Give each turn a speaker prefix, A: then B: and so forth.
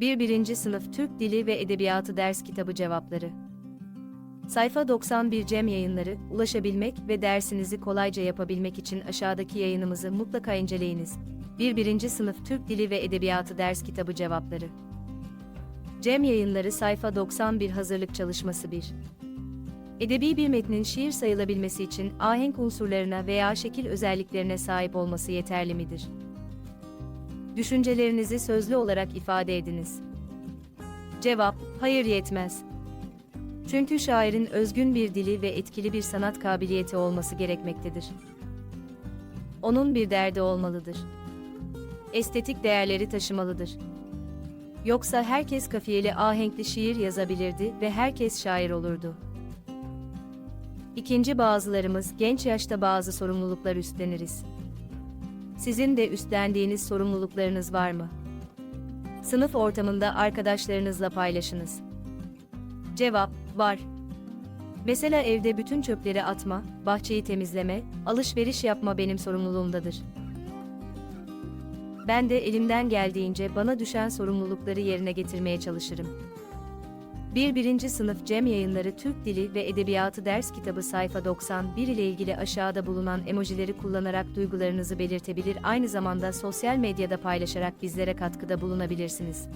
A: 1. 1. Sınıf Türk Dili ve Edebiyatı Ders Kitabı Cevapları Sayfa 91 Cem Yayınları, ulaşabilmek ve dersinizi kolayca yapabilmek için aşağıdaki yayınımızı mutlaka inceleyiniz. 1. 1. Sınıf Türk Dili ve Edebiyatı Ders Kitabı Cevapları Cem Yayınları Sayfa 91 Hazırlık Çalışması 1 Edebi bir metnin şiir sayılabilmesi için ahenk unsurlarına veya şekil özelliklerine sahip olması yeterli midir? Düşüncelerinizi sözlü olarak ifade ediniz. Cevap, hayır yetmez. Çünkü şairin özgün bir dili ve etkili bir sanat kabiliyeti olması gerekmektedir. Onun bir derdi olmalıdır. Estetik değerleri taşımalıdır. Yoksa herkes kafiyeli ahenkli şiir yazabilirdi ve herkes şair olurdu. İkinci bazılarımız genç yaşta bazı sorumluluklar üstleniriz. Sizin de üstlendiğiniz sorumluluklarınız var mı? Sınıf ortamında arkadaşlarınızla paylaşınız. Cevap, var. Mesela evde bütün çöpleri atma, bahçeyi temizleme, alışveriş yapma benim sorumluluğumdadır. Ben de elimden geldiğince bana düşen sorumlulukları yerine getirmeye çalışırım. 1. 1. Sınıf Cem Yayınları Türk Dili ve Edebiyatı Ders Kitabı sayfa 91 ile ilgili aşağıda bulunan emojileri kullanarak duygularınızı belirtebilir aynı zamanda sosyal medyada paylaşarak bizlere katkıda bulunabilirsiniz.